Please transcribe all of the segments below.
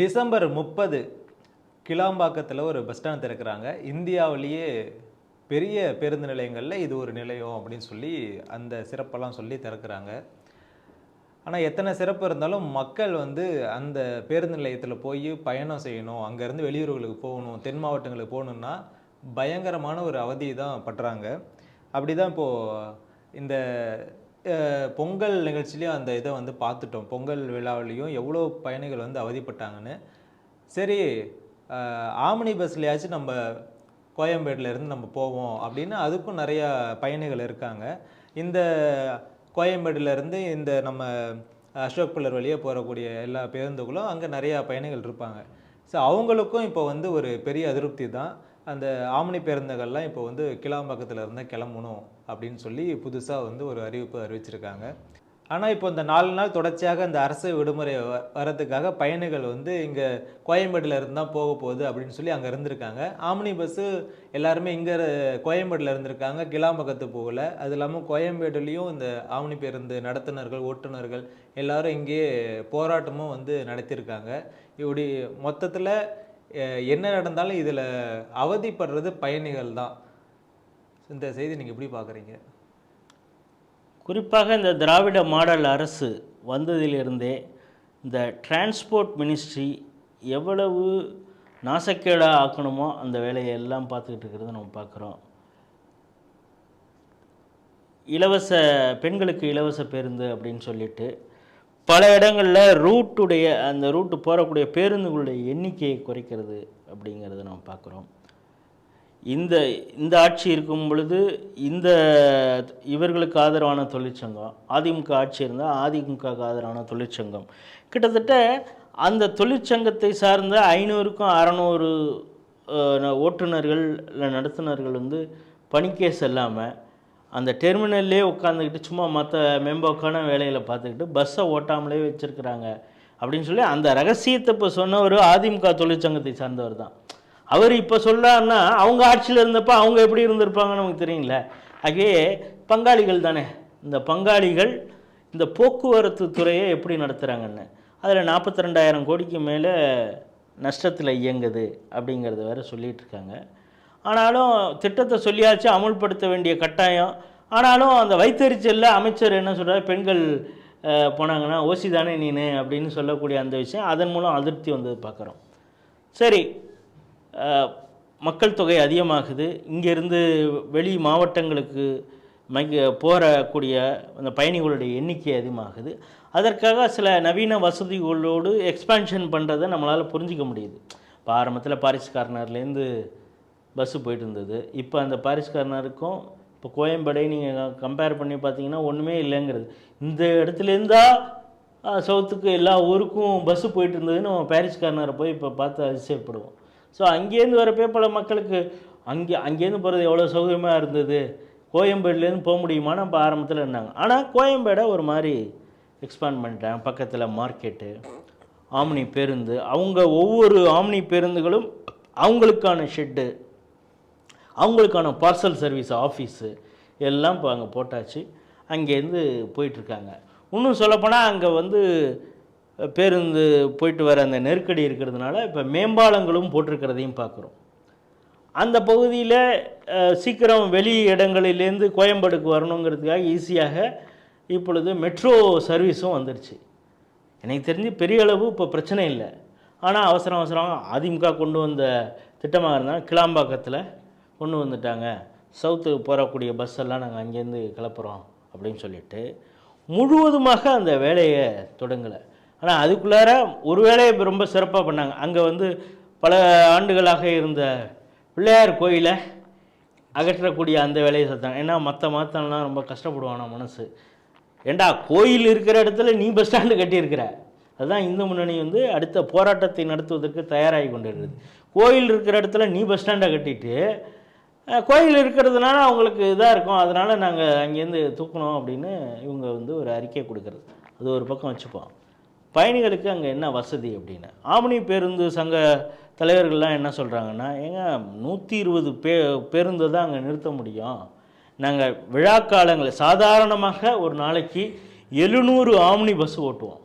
December முப்பது கிளாம்பாக்கத்தில் ஒரு bus stand திறக்கிறாங்க. இந்தியாவிலேயே பெரிய பேருந்து நிலையங்களில் இது ஒரு நிலையம் அப்படின்னு சொல்லி அந்த சிறப்பெல்லாம் சொல்லி திறக்கிறாங்க. ஆனால் எத்தனை சிறப்பு இருந்தாலும் மக்கள் வந்து அந்த பேருந்து நிலையத்தில் போய் பயணம் செய்யணும். அங்கேருந்து வெளியூர்களுக்கு போகணும் தென் மாவட்டங்களுக்கு போகணுன்னா பயங்கரமான ஒரு அவதி தான் படுறாங்க. அப்படி தான் இப்போது இந்த பொங்கல் நிகழ்ச்சிலையும் அந்த இதை வந்து பார்த்துட்டோம். பொங்கல் விழாவிலையும் எவ்வளோ பயணிகள் வந்து அவதிப்பட்டாங்கன்னு. சரி அஹ், ஆம்னி பஸ்லையாச்சும் நம்ம கோயம்பேடுல இருந்து நம்ம போவோம் அப்படின்னு அதுக்கும் நிறையா பயணிகள் இருக்காங்க. இந்த கோயம்பேடுலேருந்து இந்த நம்ம அசோக் பில்லர் வழியே போகக்கூடிய எல்லா பேருந்துகளும் அங்கே நிறையா பயணிகள் இருப்பாங்க. ஸோ அவங்களுக்கும் இப்போ வந்து ஒரு பெரிய அதிருப்தி தான். அந்த ஆமணி பேருந்துகள்லாம் இப்போ வந்து கிளாம்பக்கத்தில் இருந்தால் கிளம்பணும். அப்படின்னு சொல்லி புதுசாக வந்து ஒரு அறிவிப்பு அறிவிச்சிருக்காங்க. ஆனால் இப்போ இந்த நாலு நாள் தொடர்ச்சியாக இந்த அரசு விடுமுறை வ- வரதுக்காக பயணிகள் வந்து இங்கே கோயம்பேட்டில் இருந்து தான் போக போகுது அப்படின்னு சொல்லி அங்கே இருந்திருக்காங்க. ஆம்னி பஸ்ஸு எல்லாருமே இங்கே கோயம்பேட்டில் இருந்திருக்காங்க. கிளாம்பக்கத்து போகல. அது இல்லாமல் கோயம்பேடுலேயும் இந்த ஆம்னி பேருந்து நடத்துனர்கள் ஓட்டுநர்கள் எல்லாரும் இங்கேயே போராட்டமும் வந்து நடத்தியிருக்காங்க இப்படி மொத்தத்தில் என்ன நடந்தாலும் இதில் அவதிப்படுறது பயணிகள் தான். இந்த செய்தி நீங்கள் எப்படி பார்க்குறீங்க? குறிப்பாக இந்த திராவிட மாடல் அரசு வந்ததிலிருந்தே இந்த டிரான்ஸ்போர்ட் மினிஸ்ட்ரி எவ்வளவு நாசக்கேடாக ஆக்கணுமோ அந்த வேலையை எல்லாம் பார்த்துக்கிட்டு இருக்கிறத நம்ம பார்க்குறோம். இலவச பெண்களுக்கு இலவச பேருந்து அப்படின்னு சொல்லிட்டு பல இடங்களில் ரூட்டுடைய அந்த ரூட்டு போகக்கூடிய பேருந்துகளுடைய எண்ணிக்கையை குறைக்கிறது அப்படிங்கிறத நம்ம பார்க்குறோம். இந்த இந்த ஆட்சி இருக்கும் பொழுது இந்த இவர்களுக்கு ஆதரவான தொழிற்சங்கம் அதிமுக ஆட்சி இருந்தால் அதிமுகவுக்கு ஆதரவான தொழிற்சங்கம். கிட்டத்தட்ட அந்த தொழிற்சங்கத்தை சார்ந்த ஐநூறுக்கும் அறநூறு ஓட்டுநர்கள் இல்லை நடத்துனர்கள் வந்து பணிக்கே செல்லாமல் அந்த டெர்மினல்லே உட்காந்துக்கிட்டு சும்மா மற்ற மேம்போக்கான வேலையில் பார்த்துக்கிட்டு பஸ்ஸை ஓட்டாமலே வச்சுருக்கிறாங்க அப்படின்னு சொல்லி அந்த ரகசியத்தை இப்போ சொன்னவர் அதிமுக தொழிற்சங்கத்தை சார்ந்தவர் தான். அவர் இப்போ சொல்லார்னா அவங்க ஆட்சியில் இருந்தப்போ அவங்க எப்படி இருந்திருப்பாங்கன்னு நமக்கு தெரியுங்களே ஆகவே பங்காளிகள் தானே. இந்த பங்காளிகள் இந்த போக்குவரத்து துறையை எப்படி நடத்துகிறாங்கன்னு அதில் நாற்பத்தி ரெண்டாயிரம் கோடிக்கு மேலே நஷ்டத்தில் இயங்குது அப்படிங்கிறத வேற சொல்லிகிட்ருக்காங்க ஆனாலும் திட்டத்தை சொல்லியாச்சு அமுல்படுத்த வேண்டிய கட்டாயம். ஆனாலும் அந்த வைத்தறிச்சலில் அமைச்சர் என்ன சொல்கிறார் பெண்கள் போனாங்கன்னா ஓசி தானே நீனு அப்படின்னு சொல்லக்கூடிய அந்த விஷயம் அதன் மூலம் அதிருப்தி வந்தது பார்க்குறோம். சரி மக்கள் தொகை அதிகமாகுது. இங்கேருந்து வெளி மாவட்டங்களுக்கு மைக போகக்கூடிய அந்த பயணிகளுடைய எண்ணிக்கை அதிகமாகுது. அதற்காக சில நவீன வசதிகளோடு எக்ஸ்பேன்ஷன் பண்ணுறதை நம்மளால் புரிஞ்சிக்க முடியுது. இப்போ ஆரம்பத்தில் பாரிஸ் கார்னர்லேருந்து பஸ்ஸு போயிட்டு இருந்தது. இப்போ அந்த பாரிஸ் கார்னருக்கும் இப்போ கோயம்பேடை நீங்கள் கம்பேர் பண்ணி பார்த்தீங்கன்னா ஒன்றுமே இல்லைங்கிறது. இந்த இடத்துலேருந்தா சவுத்துக்கு எல்லா ஊருக்கும் பஸ்ஸு போயிட்டு இருந்ததுன்னு நம்ம பாரிஸ் கார்னரை போய் இப்போ பார்த்து அதிசயப்படுவோம். ஸோ அங்கேருந்து வரப்பே பல மக்களுக்கு அங்கே அங்கேருந்து போகிறது எவ்வளோ சௌகரியமாக இருந்தது? கோயம்பேடுலேருந்து போக முடியுமான்னு இப்போ ஆரம்பத்தில் இருந்தாங்க. ஆனால் கோயம்பேடை ஒரு மாதிரி எக்ஸ்பேண்ட் பண்ணிட்டாங்க. பக்கத்தில் மார்க்கெட்டு ஆம்னி பேருந்து அவங்க ஒவ்வொரு ஆம்னி பேருந்துகளும் அவங்களுக்கான ஷெட்டு அவங்களுக்கான பார்சல் சர்வீஸ் ஆஃபீஸு எல்லாம் இப்போ அங்கே போட்டாச்சு. அங்கேருந்து போயிட்டுருக்காங்க இன்னும் சொல்லப்போனால் அங்கே வந்து பேருந்து போயிட்டு வர அந்த நெருக்கடி இருக்கிறதுனால இப்போ மேம்பாலங்களும் போட்டிருக்கிறதையும் பார்க்குறோம். அந்த பகுதியில் சீக்கிரம் வெளி இடங்களிலேருந்து கோயம்பேடுக்கு வரணுங்கிறதுக்காக ஈஸியாக இப்பொழுது மெட்ரோ சர்வீஸும் வந்துருச்சு. எனக்கு தெரிஞ்சு பெரிய அளவு இப்போ பிரச்சனை இல்லை. ஆனால் அவசரம் அவசரம் அதிமுக கொண்டு வந்த திட்டமாக இருந்தால் கிளாம்பாக்கத்தில் கொண்டு வந்துட்டாங்க. சவுத்துக்கு போகக்கூடிய பஸ் எல்லாம் நாங்கள் அங்கேருந்து கிளப்புறோம் அப்படின்னு சொல்லிட்டு முழுவதுமாக அந்த வேலையை தொடங்கலை. ஆனால் அதுக்குள்ளார ஒரு ரொம்ப சிறப்பாக பண்ணாங்க. அங்கே வந்து பல ஆண்டுகளாக இருந்த பிள்ளையார் கோயிலை அகற்றக்கூடிய அந்த வேலையை செத்தாங்க ஏன்னா மற்ற மாத்தம்லாம் ரொம்ப கஷ்டப்படுவானா மனசு. ஏண்டா கோயில் இருக்கிற இடத்துல நீ பஸ் ஸ்டாண்டு கட்டியிருக்கிற? அதுதான் இந்து முன்னணி வந்து அடுத்த போராட்டத்தை நடத்துவதற்கு தயாராகி கொண்டிருக்குது கோயில் இருக்கிற இடத்துல நீ பஸ் ஸ்டாண்டை கட்டிட்டு கோயில் இருக்கிறதுனால அவங்களுக்கு இதாக இருக்கும். அதனால் நாங்கள் அங்கேருந்து தூக்கணும் அப்படின்னு இவங்க வந்து ஒரு அறிக்கை கொடுக்குறது. அது ஒரு பக்கம் வச்சுப்போம். பயணிகளுக்கு அங்கே என்ன வசதி அப்படின்னு? ஆம்னி பேருந்து சங்க தலைவர்கள்லாம் என்ன சொல்கிறாங்கன்னா ஏங்க நூற்றி இருபது பே பேருந்து தான் அங்கே நிறுத்த முடியும். நாங்கள் விழா காலங்களில் சாதாரணமாக ஒரு நாளைக்கு எழுநூறு ஆம்னி பஸ் ஓட்டுவோம்.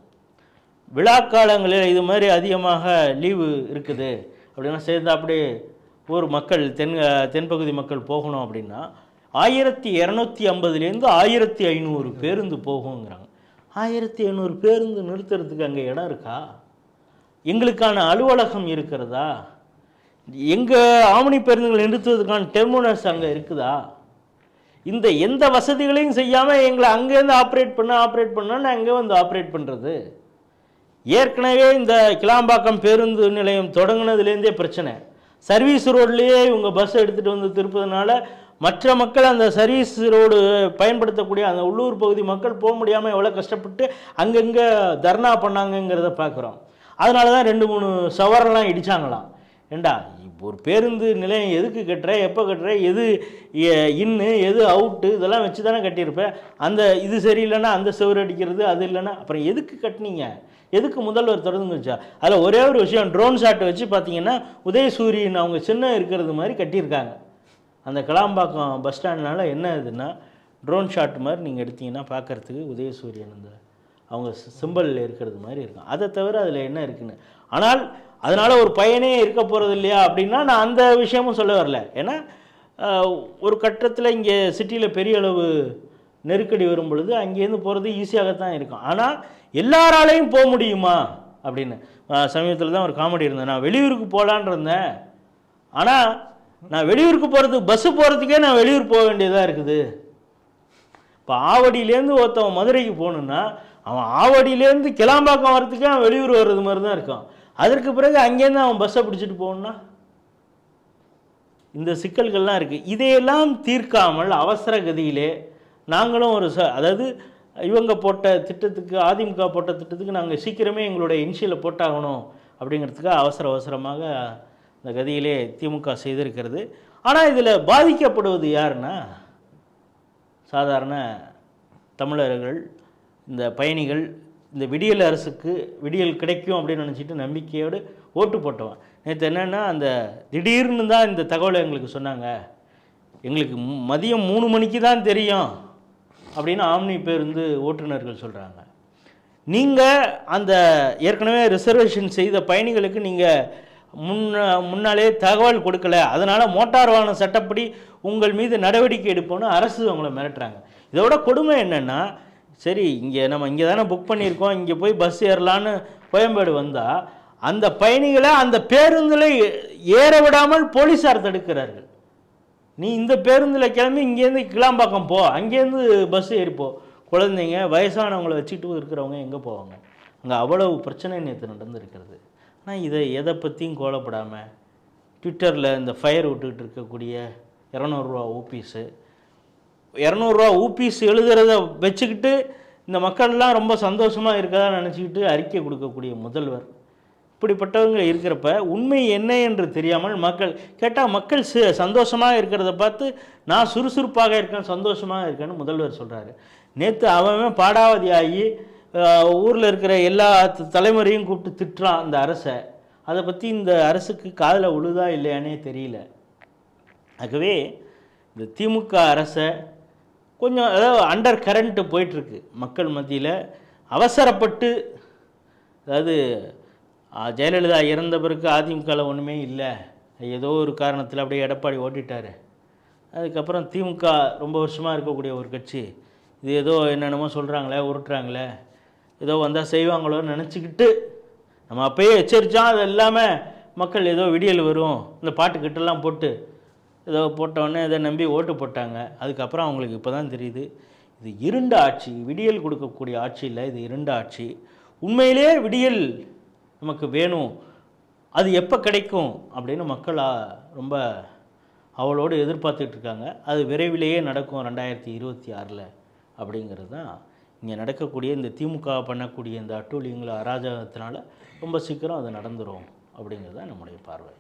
விழா காலங்களில் இது மாதிரி அதிகமாக லீவு இருக்குது. அப்படின்னா சேர்ந்து அப்படியே ஊர் மக்கள் தென் தென்பகுதி மக்கள் போகணும் அப்படின்னா ஆயிரத்தி இரநூத்தி ஐம்பதுலேருந்து ஆயிரத்தி ஐநூறு பேருந்து போகுங்கிறாங்க ஆயிரத்தி ஐநூறு பேருந்து நிறுத்துறதுக்கு அங்கே இடம் இருக்கா? எங்களுக்கான அலுவலகம் இருக்கிறதா? எங்கள் ஆவணி பேருந்துகள் நிறுத்துவதற்கான டெர்மினல்ஸ் அங்கே இருக்குதா? இந்த எந்த வசதிகளையும் செய்யாமல் எங்களை அங்கேருந்து ஆப்ரேட் பண்ண ஆப்ரேட் பண்ணால் அங்கே எங்கே வந்து ஆப்ரேட் பண்ணுறது ஏற்கனவே இந்த கிளாம்பாக்கம் பேருந்து நிலையம் தொடங்கினதுலேருந்தே பிரச்சனை. சர்வீஸ் ரோட்லேயே இவங்க பஸ் எடுத்துகிட்டு வந்து திருப்பதுனால மற்ற மக்கள் அந்த சர்வீஸ் ரோடு பயன்படுத்தக்கூடிய அந்த உள்ளூர் பகுதி மக்கள் போக முடியாமல் எவ்வளோ கஷ்டப்பட்டு அங்கங்கே தர்ணா பண்ணாங்கங்கிறத பார்க்குறோம் அதனால தான் ரெண்டு மூணு சவரெல்லாம் இடித்தாங்களாம் ஏண்டா இப்போ ஒரு பேருந்து நிலையம் எதுக்கு கட்டுற எப்போ கட்டுற எது இன்னு எது அவுட்டு இதெல்லாம் வச்சு தானே கட்டியிருப்பேன் அந்த இது சரியில்லைன்னா அந்த செவுரு அடிக்கிறது அது இல்லைன்னா அப்புறம் எதுக்கு கட்டினீங்க? எதுக்கு முதல்வர் தொடர்ந்து வச்சா? அதில் ஒரே ஒரு விஷயம் ட்ரோன் ஷாட் வச்சு பார்த்தீங்கன்னா உதயசூரியன் அவங்க சின்ன இருக்கிறது மாதிரி கட்டியிருக்காங்க. அந்த கிளாம்பாக்கம் பஸ் ஸ்டாண்ட்னால என்ன இதுன்னா ட்ரோன் ஷாட் மாதிரி நீங்கள் எடுத்தீங்கன்னா பார்க்கறதுக்கு உதயசூரியன் அந்த அவங்க சிம்பிள் இருக்கிறது மாதிரி இருக்கும். அதை தவிர அதில் என்ன இருக்குன்னு? ஆனால் அதனால் ஒரு பையனே இருக்க போகிறது இல்லையா அப்படின்னா நான் அந்த விஷயமும் சொல்ல வரல. ஏன்னா ஒரு கட்டத்தில் இங்கே சிட்டியில் பெரிய அளவு நெருக்கடி வரும் பொழுது அங்கேருந்து போகிறது ஈஸியாகத்தான் இருக்கும். ஆனால் எல்லாராலையும் போக முடியுமா அப்படின்னு? சமீபத்தில் தான் ஒரு காமெடி இருந்தேன் நான் வெளியூருக்கு போகலான் இருந்தேன். ஆனால் நான் வெளியூருக்கு போகிறதுக்கு பஸ்ஸு போகிறதுக்கே நான் வெளியூர் போக வேண்டியதாக இருக்குது. இப்போ ஆவடியிலேருந்து ஒருத்தவன் மதுரைக்கு போகணுன்னா அவன் ஆவடியிலேருந்து கிளாம்பாக்கம் வர்றதுக்கே அவன் வெளியூர் வர்றது மாதிரி தான் இருக்கான். அதற்கு பிறகு அங்கேருந்து அவன் பஸ்ஸை பிடிச்சிட்டு போகணுன்னா இந்த சிக்கல்கள்லாம் இருக்குது இதையெல்லாம் தீர்க்காமல் அவசர கதியிலே நாங்களும் ஒரு ச அதாவது இவங்க போட்ட திட்டத்துக்கு அதிமுக போட்ட திட்டத்துக்கு நாங்கள் சீக்கிரமே எங்களுடைய இன்ஷியலை போட்டாகணும் அப்படிங்கிறதுக்காக அவசர அவசரமாக இந்த கதியிலே திமுக செய்திருக்கிறது. ஆனால் இதில் பாதிக்கப்படுவது யாருன்னா? சாதாரண தமிழர்கள் இந்த பயணிகள் இந்த விடியல் அரசுக்கு விடியல் கிடைக்கும் அப்படின்னு நினச்சிட்டு நம்பிக்கையோடு ஓட்டு போட்டவன். நேற்று என்னென்னா அந்த திடீர்னு தான் இந்த தகவலை எங்களுக்கு சொன்னாங்க. எங்களுக்கு மதியம் மூணு மணிக்கு தான் தெரியும் அப்படின்னு ஆம்னி பேருந்து ஓட்டுநர்கள் சொல்கிறாங்க நீங்கள் அந்த ஏற்கனவே ரிசர்வேஷன் செய்த பயணிகளுக்கு நீங்கள் முன்ன முன்னாலே தகவல் கொடுக்கல. அதனால் மோட்டார் வாகன சட்டப்படி உங்கள் மீது நடவடிக்கை எடுப்போம்னு அரசு அவங்கள மிரட்டுறாங்க. இதோட கொடுமை என்னென்னா சரி இங்கே நம்ம இங்கே தானே புக் பண்ணியிருக்கோம் இங்கே போய் பஸ் ஏறலான்னு கோயம்பேடு வந்தால் அந்த பயணிகளை அந்த பேருந்தில் ஏற விடாமல் போலீஸார் தடுக்கிறார்கள். நீ இந்த பேருந்தில் கிளம்பி இங்கேருந்து கிளாம்பாக்கம் போ அங்கேருந்து பஸ் ஏறிப்போ. குழந்தைங்க வயசானவங்களை வச்சுட்டு இருக்கிறவங்க எங்கே போவாங்க? அங்கே அவ்வளவு பிரச்சனை நேற்று நடந்திருக்கிறது. ஆனால் இதை எதை பற்றியும் கோலப்படாமல் ட்விட்டரில் இந்த ஃபயர் விட்டுக்கிட்டு இருக்கக்கூடிய இரநூறுவா ஊபீஸு இரநூறுவா ஊபீஸ் எழுதுறத வச்சுக்கிட்டு இந்த மக்கள்லாம் ரொம்ப சந்தோஷமாக இருக்கதா நினச்சிக்கிட்டு அறிக்கை கொடுக்கக்கூடிய முதல்வர். இப்படிப்பட்டவங்க இருக்கிறப்ப உண்மை என்ன என்று தெரியாமல் மக்கள் கேட்டால் மக்கள் சி சந்தோஷமாக இருக்கிறத பார்த்து நான் சுறுசுறுப்பாக இருக்கேன் சந்தோஷமாக இருக்கேன்னு முதல்வர் சொல்கிறாரு நேற்று அவன் பாடாவதி ஆகி ஊரில் இருக்கிற எல்லா தலைமுறையும் கூப்பிட்டு திட்டுறான் அந்த அரசை. அதை பற்றி இந்த அரசுக்கு காதில் உழுதா இல்லையானே தெரியல. ஆகவே இந்த திமுக அரசை கொஞ்சம் அதாவது அண்டர் கரண்ட்டு போயிட்டுருக்கு மக்கள் மத்தியில். அவசரப்பட்டு அதாவது ஜெயலலிதா இறந்த பிறகு அதிமுகவில் ஒன்றுமே இல்லை. ஏதோ ஒரு காரணத்தில் அப்படியே எடப்பாடி ஓட்டிட்டாரு. அதுக்கப்புறம் திமுக ரொம்ப வருஷமாக இருக்கக்கூடிய ஒரு கட்சி. இது ஏதோ என்னென்னமோ சொல்கிறாங்களே உருட்டுறாங்களே. ஏதோ வந்தால் செய்வாங்களோன்னு நினச்சிக்கிட்டு நம்ம அப்பயே எச்சரித்தோம் அது இல்லாமல் மக்கள் ஏதோ விடியல் வரும். இந்த பாட்டுக்கிட்டெல்லாம் போட்டு ஏதோ போட்டவொடனே இதை நம்பி ஓட்டு போட்டாங்க. அதுக்கப்புறம் அவங்களுக்கு இப்போ தான் தெரியுது. இது இருண்ட ஆட்சி. விடியல் கொடுக்கக்கூடிய ஆட்சி இல்லை. இது இருண்ட ஆட்சி. உண்மையிலே விடியல் நமக்கு வேணும். அது எப்போ கிடைக்கும் அப்படின்னு மக்கள் ரொம்ப அவளோடு எதிர்பார்த்துட்ருக்காங்க அது விரைவிலேயே நடக்கும். ரெண்டாயிரத்தி இருபத்தி ஆறில் அப்படிங்கிறது தான் இங்கே நடக்கக்கூடிய இந்த திமுக பண்ணக்கூடிய இந்த அட்டூழியங்கள் அராஜகத்தினால ரொம்ப சீக்கிரம் அது நடந்துடும் அப்படிங்கிறது தான் நம்முடைய பார்வை.